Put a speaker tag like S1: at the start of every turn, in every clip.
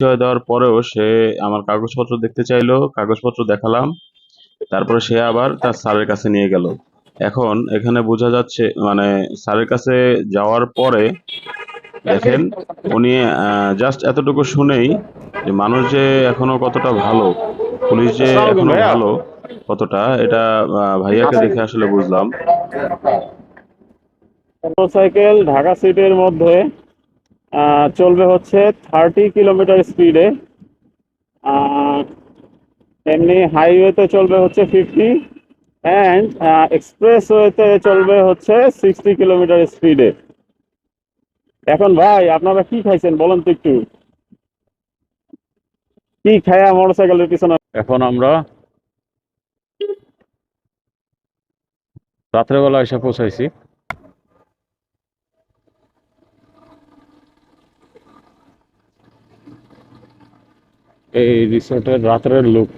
S1: পরিচয় দেওয়ার পরেও সে আমার কাগজপত্র দেখতে চাইলো কাগজপত্র দেখালাম। তারপরে সে আবার তার স্যারের কাছে নিয়ে গেল। এখন এখানে বোঝা যাচ্ছে মানে স্যারের কাছে যাওয়ার পরে দেখেন উনি জাস্ট এতটুকু শুনেই যে মানুষ যে এখনও কতটা ভালো পুলিশ যে
S2: এখনও
S1: ভালো কতটা এটা ভাইয়াকে দেখে আসলে বুঝলাম।
S2: মোটরসাইকেল ঢাকা সিটির মধ্যে চলবে হচ্ছে থার্টি কিলোমিটার স্পিডে এমনি হাইওয়েতে চলবে হচ্ছে ফিফটি অ্যান্ড এক্সপ্রেসওয়েতে চলবে হচ্ছে সিক্সটি কিলোমিটার স্পিডে এখন ভাই, আপনারা কি খাইছেন বলেন তো একটু? কি খায়া মোটরসাইকেলের পিছনে? এখন আমরা রাত্রেবেলা এসে পৌঁছাইছি। এই রিসোর্টের রাত্রের লুক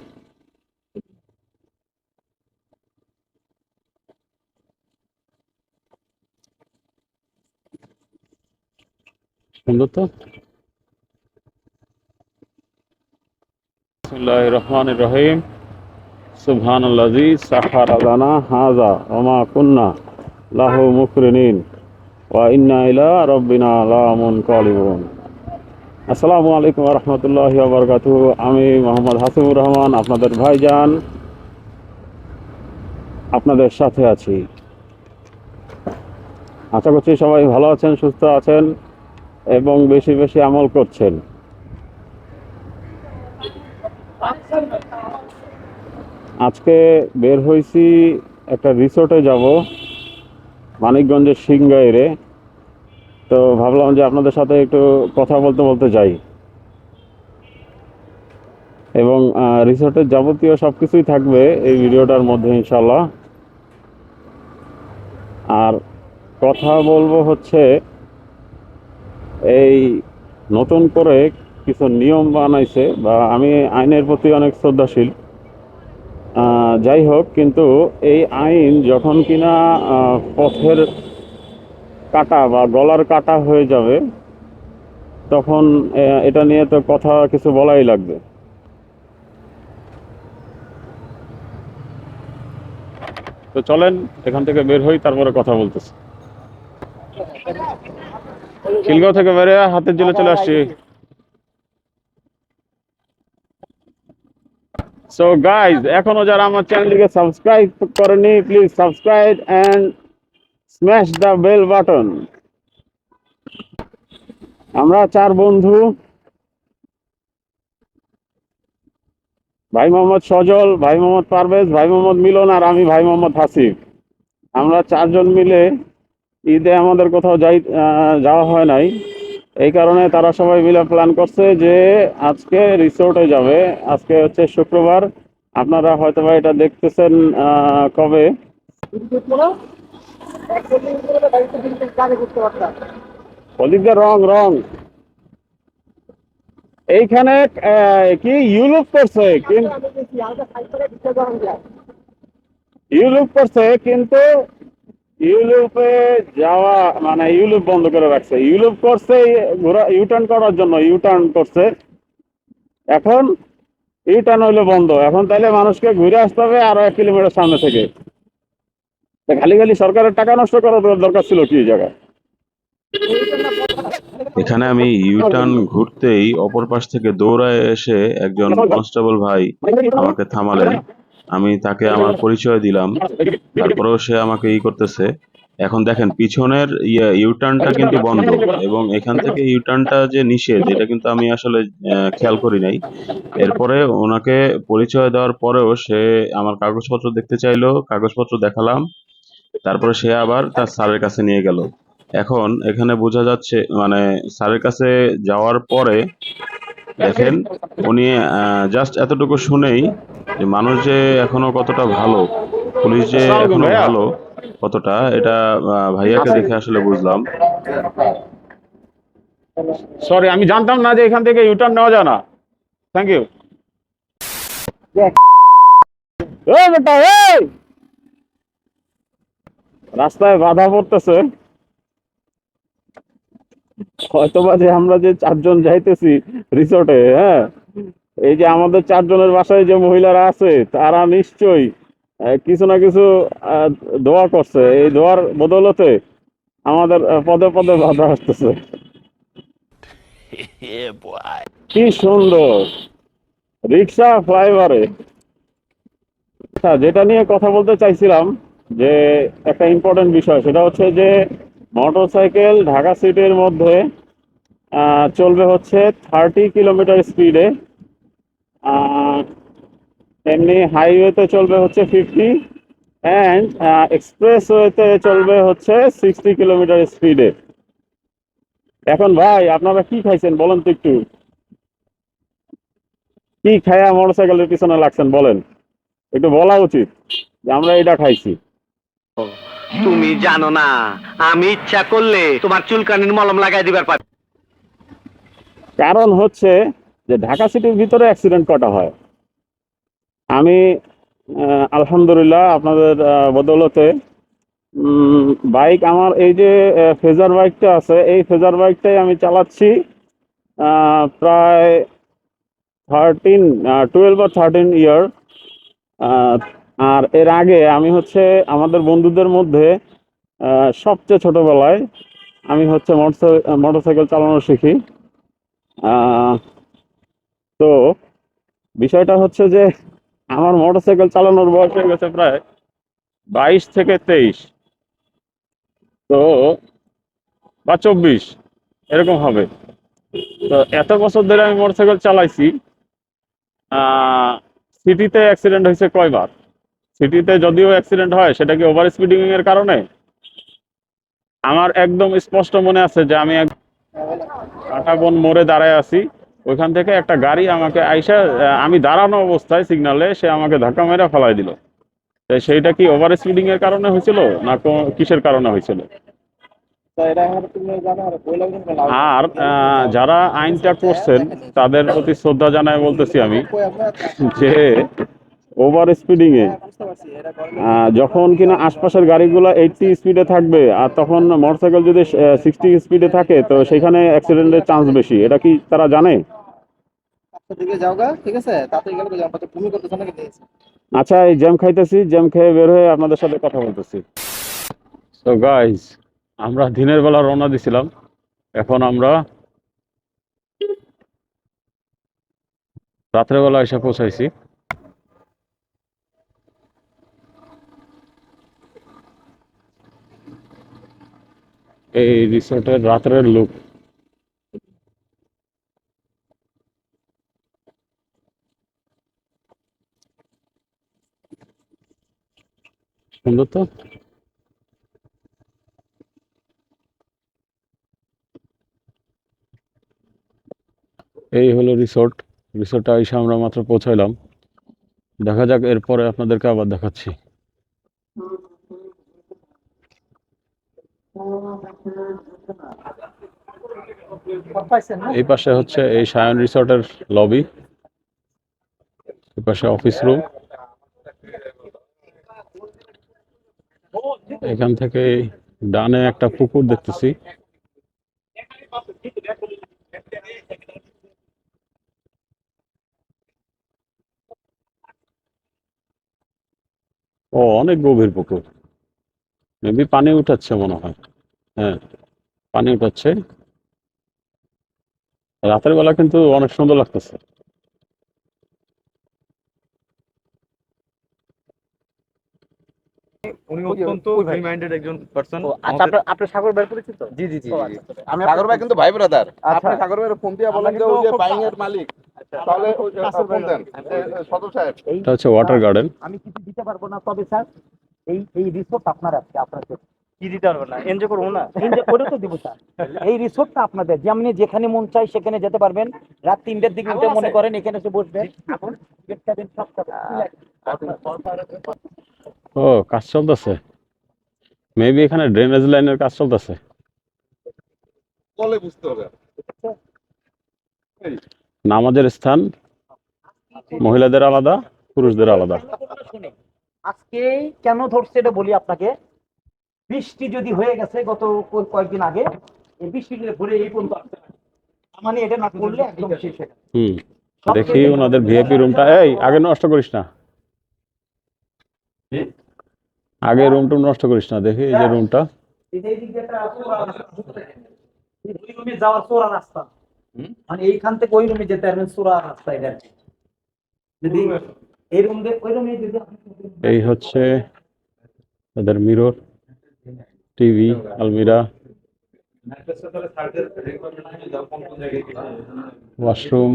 S2: বিসমিল্লাহির রহিম সুবহানাল্লাযী সাখারা লানা হাযা ওয়া মা কুন্না লাহু মুকরিনিন। ওয়া ইন্না ইলা রাব্বিনা লামুনকালিবুন। আসসালামু আলাইকুম রহমতুল্লাহ বরকাত আমি মোহাম্মদ হাসিবুর রহমান, আপনাদের ভাইজান। আপনাদের সাথে আছি। আশা করছি সবাই ভালো আছেন, সুস্থ আছেন এবং বেশি বেশি আমল করছেন। আজকে বের হয়েছি একটা রিসোর্টে যাব, মানিকগঞ্জের সিংগাইরে। তো ভাবলাম যে আপনাদের সাথে একটু কথা বলতে বলতে যাই। এবং রিসোর্টের যাবতীয় সব কিছুই থাকবে এই ভিডিওটার মধ্যে ইনশাল্লাহ আর কথা বলব হচ্ছে এই নতুন করে কিছু নিয়ম বানাইছে বা আমি আইনের প্রতি অনেক শ্রদ্ধাশীল। যাই হোক, কিন্তু এই আইন যখন কিনা পথের কাটা বা গলার কাটা হয়ে যাবে, তখন এটা নিয়ে তো কথা কিছু বলাই লাগবে। তো চলেন, এখান থেকে বের হই, তারপরে কথা বলতেছি। খিলগাঁও থেকে বেরে হাতের জেলে চলে আসছি। সো গাইজ এখনও যারা আমার চ্যানেলটিকে সাবস্ক্রাইব করেনি please subscribe and smash the bell button আমরা চার বন্ধু। ভাই মোহাম্মদ সজল, ভাই মোহাম্মদ পারভেজ, ভাই মোহাম্মদ মিলন আর আমি ভাই মোহাম্মদ হাসিফ। আমরা চারজন মিলে ঈদে আমাদের কোথাও যাই যাওয়া হয় নাই। এই কারণে তারা সবাই মিলে প্ল্যান করছে যে আজকে রিসোর্টে যাবে। আজকে হচ্ছে শুক্রবার। আপনারা হয়তো বা এটা দেখতেছেন কবে? দিয়ে রং রং। এইখানে কি? ইউলুপ করছে ইউলুপ করছে, কিন্তু ইউলুপে যাওয়া মানে ইউলুপ বন্ধ করে রাখছে। ইউলুপ করছে ইউটার্ন করার জন্য ইউটার্ন করছে। এখন ইউটার্ন হইল বন্ধ। এখন তাইলে মানুষকে ঘুরে আসতে হবে আরও এক কিলোমিটার সামনে থেকে। খালি খালি সরকারের টাকা নষ্ট করার দরকার ছিল কি জায়গায়?
S1: এখানে আমি ইউটার্ন ঘুরতেই অপর পাশ থেকে দৌড়ায় এসে একজন কনস্টেবল ভাই আমাকে থামালেন। আমি তাকে আমার পরিচয় দিলাম, তারপরেও সে আমাকে ই করতেছে। এখন দেখেন, পিছনের ইয়ে ইউটার্নটা কিন্তু বন্ধ এবং এখান থেকে ইউটার্নটা যে নিষেধ, এটা কিন্তু আমি আসলে খেয়াল করি নাই। এরপরে ওনাকে পরিচয় দেওয়ার পরেও সে আমার কাগজপত্র দেখতে চাইলো, কাগজপত্র দেখালাম। তারপরে সে আবার তার স্যারের কাছে নিয়ে গেল। এখন এখানে বোঝা যাচ্ছে মানে স্যারের কাছে যাওয়ার পরে দেখেন উনি জাস্ট এতটুকু শুনেই যে মানুষ যে এখনও কতটা ভালো পুলিশ যে
S2: এখনও
S1: ভালো কতটা এটা ভাইয়াকে দেখে আসলে বুঝলাম।
S2: সরি আমি জানতাম না যে এখান থেকে ইউটার্ন নেওয়া যায় না। থ্যাংক ইউ বেটা এই! রাস্তায় বাধা পড়তেছে। হয়তোবা যে আমরা যে চারজন যাইতেছি রিসোর্টে হ্যাঁ? এই যে আমাদের চারজনের বাসায় যে মহিলারা আছে তারা নিশ্চয়ই কিছু না কিছু দোয়া করছে। এই দোয়ার বদলতে আমাদের পদে পদে বাধা আসতেছে। কি সুন্দর। রিক্সা ফ্লাইওভারে আচ্ছা যেটা নিয়ে কথা বলতে চাইছিলাম যে একটা ইম্পর্টেন্ট বিষয়, সেটা হচ্ছে যে মোটরসাইকেল ঢাকা সিটির মধ্যে চলবে হচ্ছে থার্টি কিলোমিটার স্পিডে এমনি হাইওয়েতে চলবে হচ্ছে ফিফটি অ্যান্ড এক্সপ্রেসওয়েতে চলবে হচ্ছে সিক্সটি কিলোমিটার স্পিডে এখন ভাই, আপনারা কি খাইছেন? বলেন তো একটু। কি খায়া মোটরসাইকেলের পিছনে লাগছেন? বলেন। একটু বলা উচিত যে আমরা এটা খাইছি।
S3: তুমি জানো না, আমি ইচ্ছা করলে তোমার চুলকানির মলম লাগাই দিবার পারি।
S2: কারণ হচ্ছে যে ঢাকা সিটির ভিতরে অ্যাক্সিডেন্ট কটা হয়। আমি আলহামদুলিল্লাহ আপনাদের বদৌলতে বাইক আমার এই যে ফেজার বাইকটা আছে, এই ফেজার বাইকটাই আমি চালাচ্ছি প্রায় থার্টিন টুয়েলভ বা থার্টিন ইয়ার আর এর আগে আমি হচ্ছে আমাদের বন্ধুদের মধ্যে সবচেয়ে ছোটবেলায় আমি হচ্ছে মোটরসাইকেল চালানো শিখি। তো বিষয়টা হচ্ছে যে, আমার মোটরসাইকেল চালানোর বয়স হয়ে গেছে প্রায় বাইশ থেকে তেইশ। তো বা চব্বিশ, এরকম হবে। তো এত বছর ধরে আমি মোটরসাইকেল চালাইছি সিটিতে অ্যাক্সিডেন্ট হয়েছে কয়বার? সিটিতে যদিও অ্যাক্সিডেন্ট হয় সেটা কি ওভার স্পিডিং এর কারণে? আমার একদম স্পষ্ট মনে আছে যে আমি কাঁটাবন মোড়ে দাঁড়ায় আছি। ওইখান থেকে একটা গাড়ি আমাকে আইসা আমি দাঁড়ানো অবস্থায় সিগনালে সে আমাকে ধাক্কা মেরে ফেলাই দিল। তো সেইটা কি ওভার স্পিডিং এর কারণে হয়েছিল না কিসের কারণে হয়েছিল? আর যারা আইনটা করছেন তাদের প্রতি শ্রদ্ধা জানায় বলতেছি আমি যে ওভার স্পিডিং এ? আহ, যখন কিনা আশপাশের গাড়িগুলো এইটটি স্পিডে থাকবে আর তখন মোটরসাইকেল যদি সিক্সটি স্পিডে থাকে তো সেখানে অ্যাক্সিডেন্টের চান্স বেশি। এটা কি তারা জানে? আচ্ছা এই জ্যাম খাইতেছি জ্যাম খেয়ে বের হয়ে আপনাদের সাথে কথা বলতেছি। তো গাইস আমরা দিনের বেলা রওনা দিছিলাম। এখন আমরা রাত্রেবেলা এসে পৌঁছাইছি। এই রিসোর্টের রাত্রের লুক সুন্দর তো? এই হলো রিসোর্ট। রিসোর্টটা এসে আমরা মাত্র পৌঁছাইলাম। দেখা যাক, এরপরে আপনাদেরকে আবার দেখাচ্ছি। এই পাশে হচ্ছে এই সায়ন রিসোর্টের লবি। এই পাশে অফিস রুম। এখান থেকে ডানে একটা পুকুর দেখতেছি। ও, অনেক গভীর পুকুর। মেবি পানি উঠাচ্ছে মনে হয়। হ্যাঁ পানি উঠাচ্ছে রাতের বেলা কিন্তু অনেক সুন্দর লাগতেছে
S4: উনি
S5: ওই
S4: অত্যন্ত
S5: ভাই।
S4: ফ্রি মাইন্ডেড একজন পার্সন
S5: আচ্ছা আপনার আপনার সাগর বের পরিচিত
S4: জি জি জি।
S5: আচ্ছা, আচ্ছা। আমি
S6: সাগর ভাই কিন্তু ভাই ব্রাদার
S5: আচ্ছা।
S6: আপনি সাগর ভাইয়ের ফোন দিয়ে বলেন যে ওই যে
S5: কিন্তু
S6: এর মালিক তাহলে ওই যে
S5: কাছের
S6: ফোন দেন
S5: বাইরে।
S6: এ, এ, সদর সাহেব
S2: এটা হচ্ছে ওয়াটার গার্ডেন
S5: আমি কিছু দিতে পারব না তবে স্যার এই এই রিসোর্ট আপনার আছে আপনাকে
S4: কি দিতে পারব না? এনজয় করব না?
S5: এনজয় করে তো দিব স্যার। এই রিসোর্টটা আপনাদের যেমনি যেখানে মন চাই সেখানে যেতে পারবেন। রাত তিনটের দিকে উঠে মনে করেন এখানে এসে বসবেন। এখন
S2: ও কাজ চলতেছে। মেবি এখানে ড্রেনেজ লাইনের কাজ চলতেছে।
S6: বুঝতে হবে
S2: নামাজের স্থান মহিলাদের আলাদা পুরুষদের আলাদা।
S5: আজকে কেন ধরছে এটা বলি আপনাকে? বৃষ্টি যদি হয়ে গেছে গত কয়েকদিন আগে এবিসি ঘুরে এই পর্যন্ত আসতে পারে। মানে এটা না করলে একদম শেষ হয়ে
S2: হুম। দেখি ওনাদের ভিআইপি রুমটা এই আগে নষ্ট করিস না। আগে রুমটা নষ্ট করিস না। দেখি এই যে রুমটা
S5: এই যে এই দিক দিয়ে একটা চোরা রাস্তা ঢুকতে ওই রুমে যাওয়ার চোরা রাস্তা। মানে এইখান থেকে ওই রুমে যেতে পারবেন চোরা রাস্তা এটা। যদি এই রুম দিয়ে ওই রুমে যদি
S2: এই হচ্ছে তাদের মিরর টিভি, আলমিরা। ওয়াশরুম।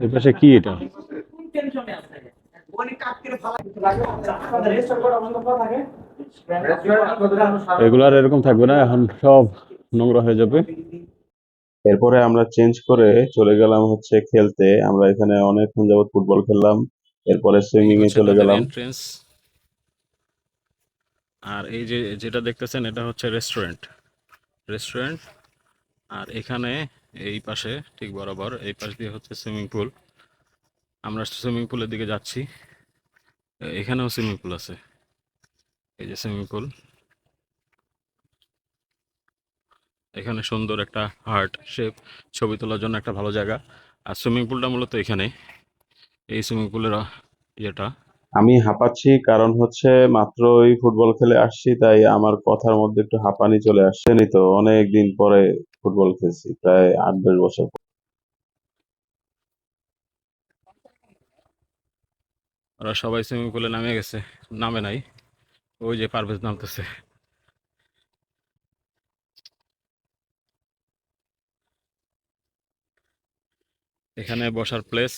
S2: এই পাশে কি এটা? এগুলার এরকম থাকবে না, এখন সব নোংরা হয়ে যাবে।
S1: এরপরে আমরা চেঞ্জ করে চলে গেলাম হচ্ছে খেলতে। আমরা এখানে অনেকক্ষণ যাবত ফুটবল খেললাম এরপরে সুইমিং এ চলে গেলাম।
S2: আর এই যে যেটা দেখতেছেন এটা হচ্ছে রেস্টুরেন্ট রেস্টুরেন্ট আর এখানে এই পাশে ঠিক বরাবর এই পাশ দিয়ে হচ্ছে সুইমিং পুল আমরা সুইমিং পুলের দিকে যাচ্ছি। এখানেও সুইমিং পুল আছে। এই যে সুইমিং পুল এখানে সুন্দর একটা হার্ট শেপ ছবি তোলার জন্য একটা ভালো জায়গা। আর সুইমিং পুলটা মূলত এখানে। এই সুইমিং পুলের ইয়েটা।
S1: আমি হাঁপাচ্ছি কারণ হচ্ছে মাত্র ওই ফুটবল খেলে আসছি তাই আমার কথার মধ্যে একটু হাঁপানি চলে আসছে। নি তো অনেক দিন পরে ফুটবল খেলছি প্রায় আট দশ বছর পর।
S2: ওরা সবাই সুইমিং পুলে নামে গেছে নামে নাই। ওই যে পারভেজ নামতেছে। এখানে বসার প্লেস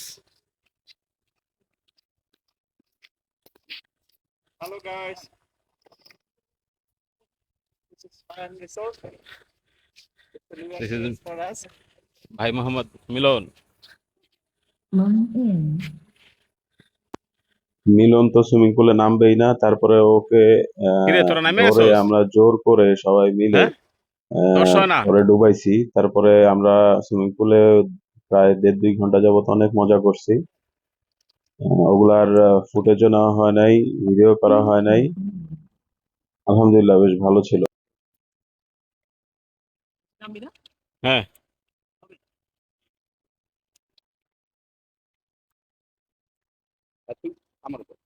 S6: হ্যালো গাইস.
S2: ভাই মোহাম্মদ মিলন।
S1: মিলন তো সুইমিং পুলে নামবেই না তারপরে ওকে আমরা জোর করে সবাই মিলে
S2: হ্যাঁ?
S1: ওরে ডুবাইছি। তারপরে আমরা সুইমিং পুলে প্রায় দেড় দুই ঘণ্টা যাবত অনেক মজা করছি। আহ, ওগুলার ফুটেজও নেওয়া হয় নাই ভিডিও করা হয় নাই। আলহামদুলিল্লাহ বেশ ভালো ছিল।
S2: হ্যাঁ।
S6: আমার উপর।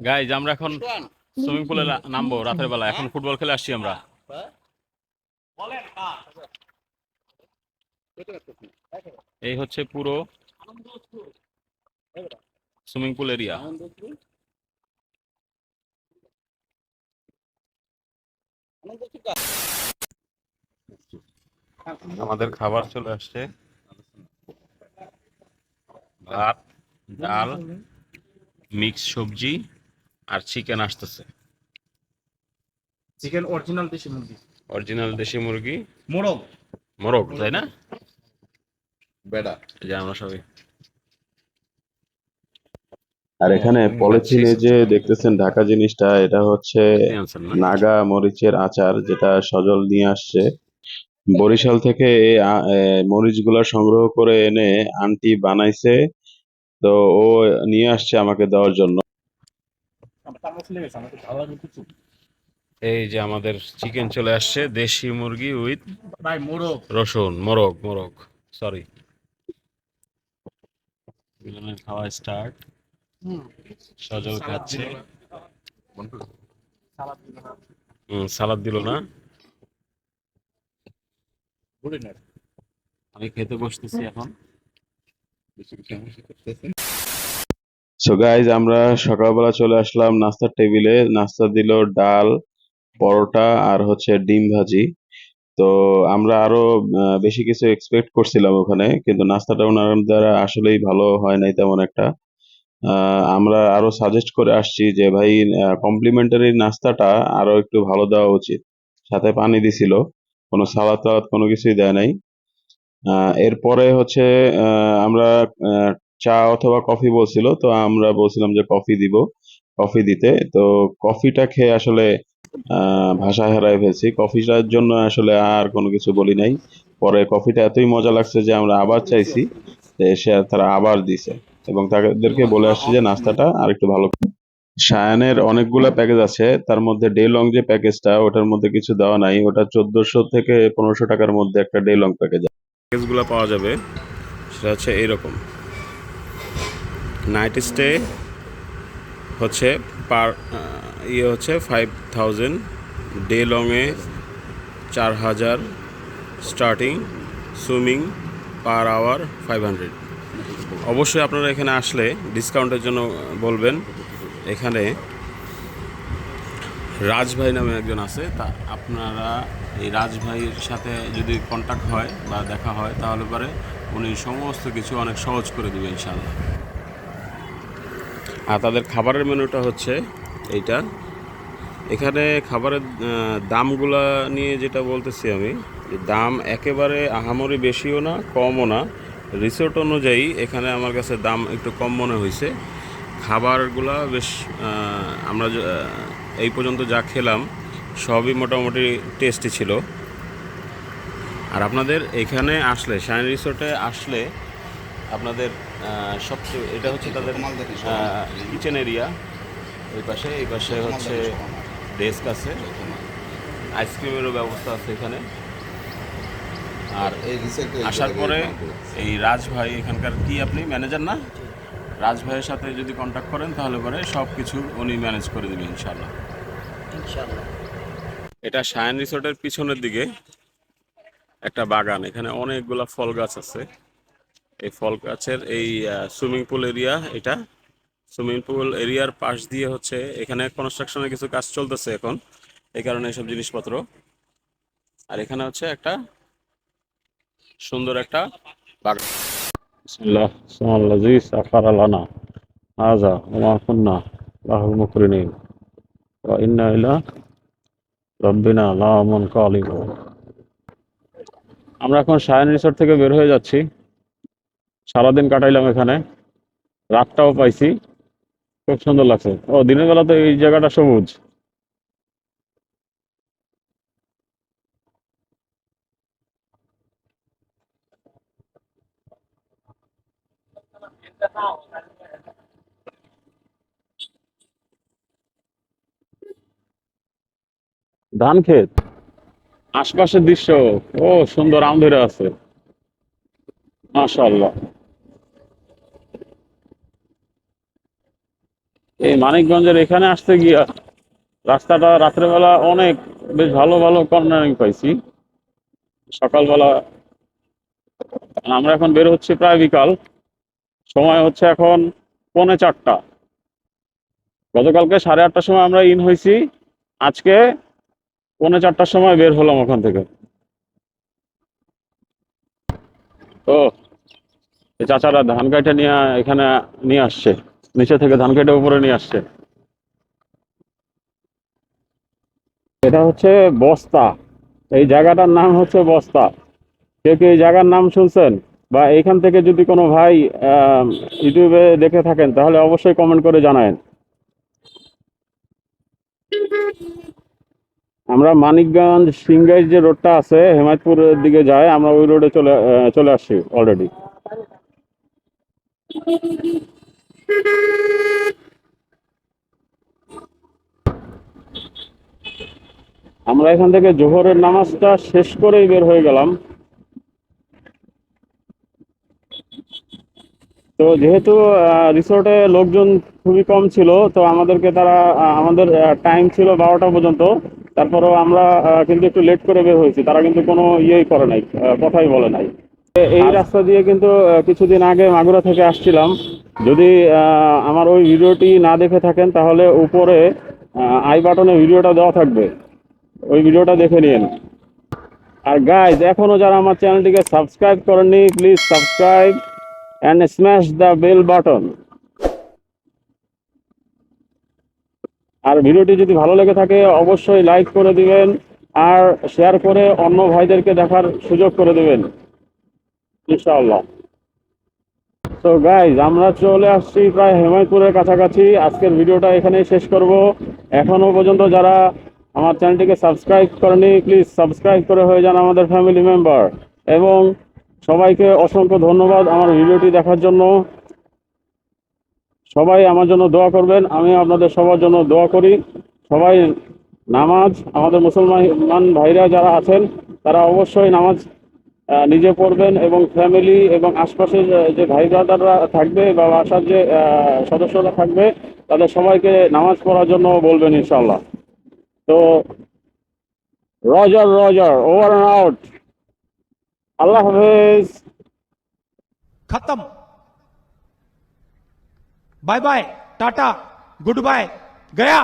S2: গাইজ আমরা এখন সুইমিং পুলে নামবো রাতের বেলা। এখন ফুটবল খেলে আসছি আমরা। এই হচ্ছে পুরো সুইমিং পুল এরিয়া। আমাদের খাবার চলে আসছে। ভাত ডাল মিক্স সবজি। আর চিকেন আসতেছে।
S4: চিকেন অরিজিনাল দেশি মুরগি।
S2: অরিজিনাল দেশি মুরগি।
S4: মোরগ।
S2: মোরগ তাই না?
S6: বেডা।
S2: এই যে আমরা সবাই।
S1: আর এখানে পলিথিনে যে দেখতেছেন ঢাকা জিনিসটা এটা হচ্ছে নাগা মরিচের আচার যেটা সজল নিয়ে আসছে। বরিশাল থেকে এই মরিচগুলা সংগ্রহ করে এনে আন্টি বানাইছে। তো ও নিয়ে আসছে আমাকে দেওয়ার জন্য।
S2: এই যে আমাদের চিকেন চলে আসছে দেশি মুরগি উইথ
S4: মোরগ।
S2: রসুন মোরগ মোরগ সরি খাওয়া স্টার্ট সজল খাচ্ছে। হুম সালাদ দিল না। আমি খেতে বসতেছি এখন।
S1: সো গাইজ আমরা সকালবেলা চলে আসলাম নাস্তার টেবিলে। নাস্তা দিল ডাল, পরোটা আর হচ্ছে ডিম ভাজি। তো আমরা আরও বেশি কিছু এক্সপেক্ট করছিলাম ওখানে, কিন্তু নাস্তাটা ওনার দ্বারা আসলেই ভালো হয় নাই তেমন একটা। আমরা আরও সাজেস্ট করে আসছি যে, ভাই কমপ্লিমেন্টারি নাস্তাটা আরও একটু ভালো দেওয়া উচিত। সাথে পানি দিছিল। কোনো সালাদ টালাদ কোনো কিছুই দেয় নাই। এরপরে হচ্ছে আমরা চা অথবা কফি বলছিল, তো আমরা বলছিলাম যে কফি দিব, কফি দিতে। তো কফিটা খেয়ে আসলে ভাষা হারাই ফেলছি। কফিটার জন্য আসলে আর কোনো কিছু বলি নাই। পরে কফিটা এতই মজা লাগছে যে আমরা আবার চাইছি আর তারা আবার দিছে। এবং তাদেরকে বলে আসছি যে নাস্তাটা আর একটু ভালো সায়ানের অনেকগুলা প্যাকেজ আছে, তার মধ্যে ডে লং যে প্যাকেজটা, ওটার মধ্যে কিছু দেওয়া নাই। ওটা চোদ্দশো থেকে পনেরোশো টাকার মধ্যে একটা ডে লং প্যাকেজ প্যাকেজগুলো পাওয়া যাবে, সেটা হচ্ছে এইরকম। নাইট স্টে হচ্ছে পার ইয়ে হচ্ছে ফাইভ থাউজেন্ড ডে লংয়ে চার হাজার starting swimming per hour five hundred অবশ্যই আপনারা এখানে আসলে ডিসকাউন্টের জন্য বলবেন। এখানে রাজভাই নামে একজন আছে, তা আপনারা এই রাজভাইয়ের সাথে যদি কন্ট্যাক্ট হয় বা দেখা হয়, তাহলে পরে উনি সমস্ত কিছু অনেক সহজ করে দেবে ইনশাল্লাহ আর তাদের খাবারের মেনুটা হচ্ছে এইটা। এখানে খাবারের দামগুলা নিয়ে যেটা বলতেছি আমি দাম একেবারে আহামরি বেশিও না, কমও না। রিসোর্ট অনুযায়ী এখানে আমার কাছে দাম একটু কম মনে হয়েছে। খাবারগুলা বেশ আমরা এই পর্যন্ত যা খেলাম, সবই মোটামুটি টেস্টি ছিল। আর আপনাদের এখানে আসলে শাইন রিসোর্টে আসলে আপনাদের সবচেয়ে এটা হচ্ছে তাদের কিচেন এরিয়া ওই পাশে এই পাশে হচ্ছে ডেস্ক আছে। আইসক্রিমেরও ব্যবস্থা আছে এখানে। আর আসার পরে এই রাজভাই এখানকার কি আপনি ম্যানেজার না? রাজভাইয়ের সাথে যদি কন্ট্যাক্ট করেন তাহলে পরে সব কিছু উনি ম্যানেজ করে দেবেন ইনশাল্লাহ
S5: ইনশাআল্লাহ।
S1: এটা শায়ন রিসোর্টের পিছনের দিকে একটা বাগান। এখানে অনেকগুলা ফল গাছ আছে। এই ফল গাছের এই সুইমিং পুল এরিয়া এটা। সুইমিং পুল এরিয়ার পাশ দিয়ে হচ্ছে এখানে কনস্ট্রাকশনের কিছু কাজ চলতেছে এখন, এই কারণে এসব জিনিসপত্র। আর এখানে হচ্ছে একটা সুন্দর একটা বাগান।
S2: ইন্না রাব্বিনা আমরা এখন শায়ন রিসোর্ট থেকে বের হয়ে যাচ্ছি। সারাদিন কাটাইলাম এখানে। রাতটাও পাইছি। খুব সুন্দর লাগছে। ও, দিনের বেলা তো এই জায়গাটা সবুজ। ধান ক্ষেত। আশপাশের দৃশ্য, ও, সুন্দর আম ধরে আছে। মাশাআল্লাহ। এই মানিকগঞ্জের এখানে আসতে গিয়া রাস্তাটা রাত্রেবেলা অনেক বেশ ভালো ভালো কর্নারিং পাইছি। সকালবেলা আমরা এখন বের হচ্ছি প্রায় বিকাল। সময় হচ্ছে এখন পৌনে চারটা। গতকালকে সাড়ে আটটার সময় আমরা ইন হয়েছি। আজকে পৌনে চারটার সময় বের হলাম ওখান থেকে। এই চাচারা ধান কাইটে নিয়ে এখানে নিয়ে আসছে। নিচে থেকে ধান কেটে উপরে নিয়ে আসছে। এটা হচ্ছে বস্তা। এই জায়গাটার নাম হচ্ছে বস্তা। কেউ কি এই জায়গার নাম শুনছেন? বা এইখান থেকে যদি কোনো ভাই ইউটিউবে দেখে থাকেন, তাহলে অবশ্যই কমেন্ট করে জানায়েন। আমরা মানিকগঞ্জ সিংগাইর যে রোডটা আছে, হেমায়তপুরের দিকে যায়, আমরা ওই রোডে চলে চলে আসছি অলরেডি আমরা এখান থেকে জোহরের নামাজটা শেষ করেই বের হয়ে গেলাম। তো যেহেতু রিসোর্টে লোকজন খুবই কম ছিল, তো আমাদেরকে তারা আমাদের টাইম ছিল বারোটা পর্যন্ত। তারপরেও আমরা কিন্তু একটু লেট করে বের হয়েছি। তারা কিন্তু কোনো ইয়েই করে নাই কথাই বলে নাই। এই রাস্তা দিয়ে কিন্তু কিছুদিন আগে মাগুরা থেকে আসছিলাম। যদি আমার ওই ভিডিওটি না দেখে থাকেন তাহলে উপরে আই বাটনে ভিডিওটা দেওয়া থাকবে। ওই ভিডিওটা দেখে নিন। আর গাইজ এখনও যারা আমার চ্যানেলটিকে সাবস্ক্রাইব করেননি please subscribe and smash the bell button আর ভিডিওটি যদি ভালো লেগে থাকে অবশ্যই লাইক করে দিবেন আর শেয়ার করে অন্য ভাইদেরকে দেখার সুযোগ করে দেবেন। ইনশাআল্লাহ। তো গাইজ আমরা চলে আসছি প্রায় হেমায়তপুরের কাছাকাছি। আজকের ভিডিওটা এখানেই শেষ করব। এখনও পর্যন্ত যারা আমার চ্যানেলটিকে সাবস্ক্রাইব করেনি প্লিজ সাবস্ক্রাইব করে হয়ে যান আমাদের ফ্যামিলি মেম্বার এবং সবাইকে অসংখ্য ধন্যবাদ আমার ভিডিওটি দেখার জন্য। সবাই আমার জন্য দোয়া করবেন, আমি আপনাদের সবার জন্য দোয়া করি। সবাই নামাজ, আমাদের মুসলমান ভাইরা যারা আছেন, তারা অবশ্যই নামাজ নিজে পড়বেন এবং ফ্যামিলি এবং আশপাশের যে ভাই দাদারা থাকবে বা বাসার যে সদস্যরা থাকবে, তাদের সবাইকে নামাজ পড়ার জন্য বলবেন ইনশাল্লাহ তো, roger roger over and out আল্লাহ হাফেজ।
S7: খতম। Bye bye tata good bye Gaya.